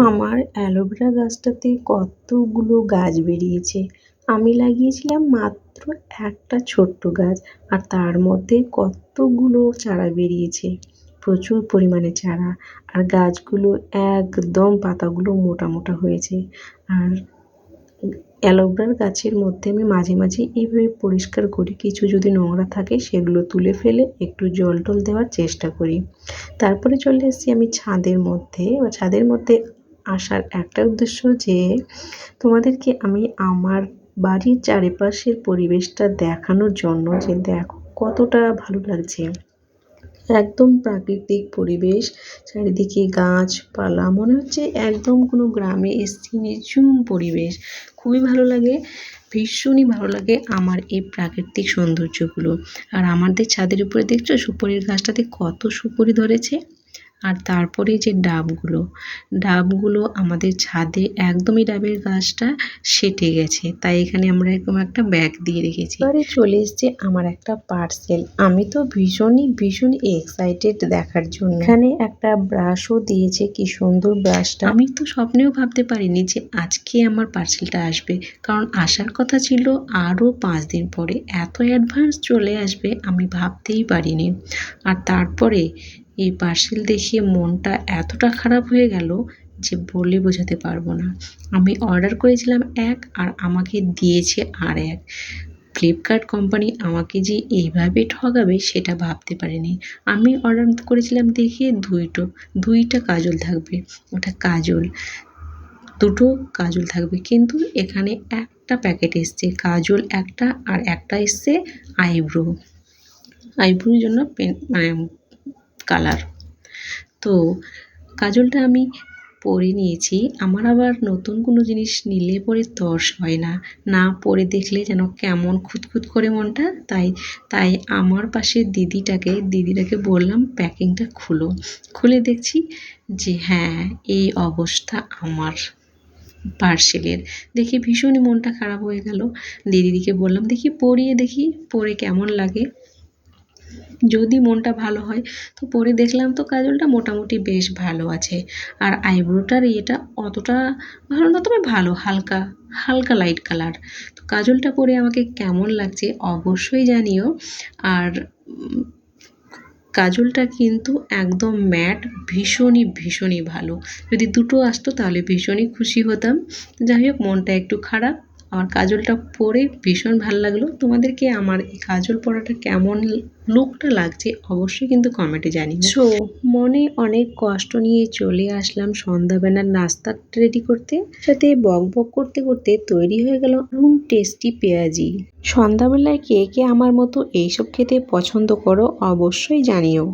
আমার অ্যালোভেরা গাছটাতে কতগুলো গাছ বেরিয়েছে। আমি লাগিয়েছিলাম মাত্র একটা ছোট্ট গাছ আর তার মধ্যে কতগুলো চারা বেরিয়েছে। প্রচুর পরিমাণে চারা আর গাছগুলো একদম পাতাগুলো মোটা মোটা হয়েছে। আর অ্যালোভেরার গাছের মধ্যে আমি মাঝে মাঝে এইভাবে পরিষ্কার করি, কিছু যদি নোংরা থাকে সেগুলো তুলে ফেলে একটু জল টল দেওয়ার চেষ্টা করি। তারপরে চলে এসেছি আমি ছাদের মধ্যে। বা ছাদের মধ্যে আসার একটা উদ্দেশ্য যে, তোমাদেরকে আমি আমার বাড়ির চারিপাশের পরিবেশটা দেখানোর জন্য যে, দেখো কতটা ভালো লাগছে। একদম প্রাকৃতিক পরিবেশ, চারিদিকে গাছপালা, মনে হচ্ছে একদম কোনো গ্রামে এসছি, নিঝুম পরিবেশ। খুবই ভালো লাগে, ভীষণই ভালো লাগে আমার এই প্রাকৃতিক সৌন্দর্যগুলো। আর আমাদের ছাদের উপরে দেখছ, সুপারির গাছটাতে কত সুপুরি ধরেছে? আর তারপরে যে ডাবগুলো ডাবগুলো আমাদের ছাদে একদমই ডাবের গাছটা সেটে গেছে। তাই এখানে আমরা এরকম একটা ব্যাগ দিয়ে রেখেছি। এবারে চলে এসছে আমার একটা পার্সেল আমি তো ভীষণই ভীষণ এক্সাইটেড দেখার জন্য। এখানে একটা ব্রাশও দিয়েছে কি সুন্দর ব্রাশটা আমি তো স্বপ্নেও ভাবতে পারিনি যে আজকে আমার পার্সেলটা আসবে। কারণ আসার কথা ছিল আরও পাঁচ দিন পরে। এত অ্যাডভান্স চলে আসবে আমি ভাবতেই পারিনি। আর তারপরে এই পার্সেল দেখে মনটা এতটা খারাপ হয়ে গেল যে বলে বোঝাতে পারব না। আমি অর্ডার করেছিলাম এক আর আমাকে দিয়েছে আর এক। ফ্লিপকার্ট কোম্পানি আমাকে যে এইভাবে ঠকাবে সেটা ভাবতে পারিনি। আমি অর্ডার করেছিলাম দেখে দুইটো, দুইটা কাজল থাকবে। ওটা কাজল, দুটো কাজল থাকবে। কিন্তু এখানে একটা প্যাকেট এসছে, কাজল একটা আর একটা এসছে আইব্রো। আইব্রোর জন্য পেন মানে কালার। তো কাজলটা আমি পরে নিয়েছি। আমার আবার নতুন কোনো জিনিস নিলে পরে তর্স হয় না। না পরে দেখলে যেন কেমন খুঁতখুত করে মনটা। তাই তাই আমার পাশে দিদিটাকে দিদিটাকে বললাম, প্যাকিংটা খুলো। খুলে দেখছি যে হ্যাঁ এই অবস্থা আমার পার্সেলের। দেখে ভীষণই মনটা খারাপ হয়ে গেল। দিদিদিকে বললাম, দেখি পরিয়ে দেখি, পরে কেমন লাগে? যদি মনটা ভালো হয়, তো পরে দেখলাম তো কাজলটা মোটামুটি বেশ ভালো আছে। আর আইব্রোটার ইয়েটা অতটা ভালো না, তবে ভালো, হালকা হালকা লাইট কালার তো কাজলটা পরে আমাকে কেমন লাগছে অবশ্যই জানিও। আর কাজলটা কিন্তু একদম ম্যাট ভীষণই ভীষণই ভালো। যদি দুটো আসতো তাহলে ভীষণই খুশি হতাম। যাই হোক, মনটা একটু খারাপ। আমার কাজলটা পরে ভীষণ ভালো লাগল। তোমাদেরকে আমার এই কাজল পরাটা কেমন লুকটা লাগছে অবশ্যই কিন্তু কমেন্টে জানিও। সো মনে অনেক কষ্ট নিয়ে চলে আসলাম সন্ধ্যাবেলার নাস্তা রেডি করতে। সাথে বক বক করতে করতে তৈরি হয়ে গেল এবং টেস্টি পেঁয়াজি। সন্ধ্যাবেলায় কে কে আমার মতো এইসব খেতে পছন্দ করো অবশ্যই জানিও।